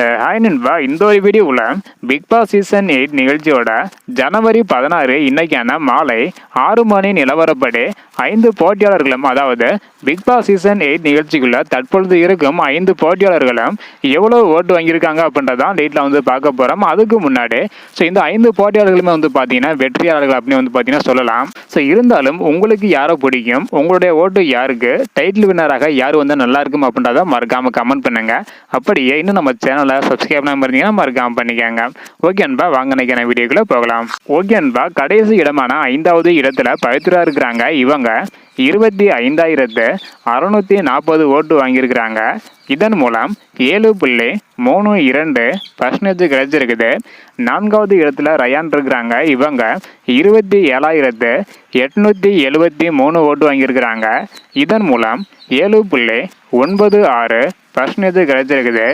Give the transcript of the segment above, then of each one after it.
Hi நண்பா இந்த ஒரு வீடியோவில் பிக் பாஸ் சீசன் எயிட் நிகழ்ச்சியோட ஜனவரி பதினாறு இன்னைக்கான மாலை ஆறு மணி நிலவரப்படி ஐந்து போட்டியாளர்களும் அதாவது பிக் பாஸ் சீசன் எயிட் நிகழ்ச்சிக்குள்ள தற்பொழுது இருக்கும் ஐந்து போட்டியாளர்களும் எவ்வளோ ஓட்டு வாங்கியிருக்காங்க அப்படின்றதான் டேட்டில் வந்து பார்க்க போகிறோம் அதுக்கு முன்னாடி ஸோ இந்த ஐந்து போட்டியாளர்களுமே வந்து பார்த்தீங்கன்னா வெற்றியாளர்கள் அப்படின்னு வந்து பார்த்தீங்கன்னா சொல்லலாம் ஸோ இருந்தாலும் உங்களுக்கு யாரை பிடிக்கும் உங்களுடைய ஓட்டு யாருக்கு டைட்டில் வின்னராக யார் வந்து நல்லா இருக்கும் அப்படின்றத மறக்காமல் கமெண்ட் பண்ணுங்க அப்படியே இன்னும் நம்ம சேனல் சப்ஸ்கிரைப் பண்ணாம இருந்தீங்கன்னா மறக்காமல் பண்ணிக்கோங்க. ஓகே அன்பா வாங்க நினைக்கிற வீடியோக்குள்ளே போகலாம். ஓகே அன்பா கடைசி இடமான ஐந்தாவது இடத்துல பவித்ரா இருக்கிறாங்க. இவங்க இருபத்தி ஐந்தாயிரத்து அறுநூத்தி நாற்பது ஓட்டு வாங்கியிருக்கிறாங்க. இதன் மூலம் ஏழு புள்ளி மூணு இரண்டு பர்சன்டேஜ் கிடைச்சிருக்குது. நான்காவது இடத்துல ரயான் இருக்கிறாங்க. இவங்க இருபத்தி ஏழாயிரத்து எட்நூற்றி எழுபத்தி மூணு ஓட்டு வாங்கியிருக்கிறாங்க. இதன் மூலம் ஏழு புள்ளி ஒன்பது ஆறு பர்சன்டேஜ் கிடைச்சிருக்குது?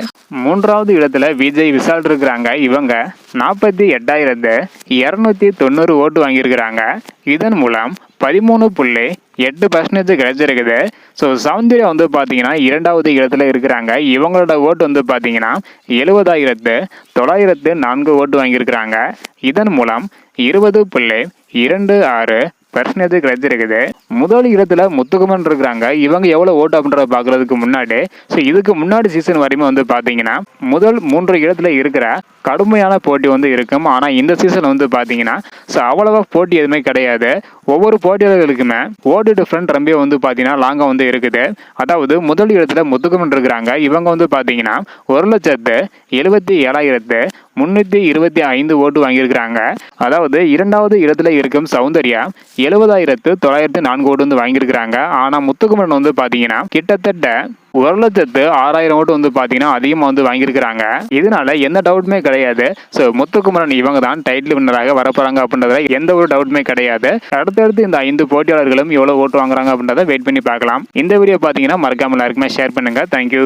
மூன்றாவது இடத்துல விஜய் விசால் இருக்கிறாங்க இவங்க நாற்பத்தி எட்டாயிரத்து இரநூத்தி தொண்ணூறு ஓட்டு வாங்கியிருக்கிறாங்க. இதன் மூலம் பதிமூணு புள்ளி எட்டு பர்சன்டேஜ் கிடைச்சிருக்குது. ஸோ சௌந்தர்யா வந்து பார்த்தீங்கன்னா இரண்டாவது இடத்துல இருக்கிறாங்க. இவங்களோட ஓட்டு வந்து பார்த்தீங்கன்னா எழுபதாயிரத்து தொள்ளாயிரத்து நான்கு ஓட்டு வாங்கியிருக்கிறாங்க. இதன் மூலம் இருபது புள்ளி இரண்டு ஆறு பர்சன்டேஜ் கிடைச்சிருக்குது முதல் இடத்துல முத்துக்குமன் இருக்கிறாங்க. இவங்க எவ்வளோ ஓட்டு அப்படின்றத பார்க்கறதுக்கு முன்னாடி ஸோ இதுக்கு முன்னாடி சீசன் வரையுமே வந்து பார்த்தீங்கன்னா முதல் மூன்று இடத்துல இருக்கிற கடுமையான போட்டி வந்து இருக்கும். ஆனால் இந்த சீசன் வந்து பார்த்தீங்கன்னா ஸோ அவ்வளோவா போட்டி எதுவுமே கிடையாது. ஒவ்வொரு போட்டியாளர்களுக்குமே ஓட்டு டிஃப்ரெண்ட் ரொம்ப வந்து பார்த்தீங்கன்னா லாங்காக வந்து இருக்குது. அதாவது முதல் இடத்துல முத்துக்குமன் இருக்கிறாங்க. இவங்க வந்து பார்த்தீங்கன்னா ஒரு லட்சத்து எழுபத்தி ஏழாயிரத்து முன்னூற்றி இருபத்தி ஐந்து ஓட்டு வாங்கியிருக்கிறாங்க. அதாவது இரண்டாவது இடத்துல இருக்கும் சௌந்தர்யா எழுபதாயிரத்து தொள்ளாயிரத்து நான்கு ஓட்டு வந்து வாங்கியிருக்கிறாங்க. ஆனால் முத்துக்குமரன் வந்து பார்த்தீங்கன்னா கிட்டத்தட்ட ஒரு லட்சத்து ஆறாயிரம் ஓட்டு வந்து பார்த்தீங்கன்னா அதிகமாக வந்து வாங்கியிருக்கிறாங்க. இதனால எந்த டவுட்டுமே கிடையாது. ஸோ முத்துக்குமரன் இவங்க தான் டைட்டில் வின்னராக வரப்போறாங்க அப்படின்றதுல எந்த ஒரு டவுட்டுமே கிடையாது. அடுத்தடுத்து இந்த ஐந்து போட்டியாளர்களும் எவ்வளோ ஓட்டு வாங்குறாங்க அப்படின்றத வெயிட் பண்ணி பார்க்கலாம். இந்த வீடியோ பார்த்தீங்கன்னா மறக்காம எல்லாருக்குமே ஷேர் பண்ணுங்க. தேங்க்யூ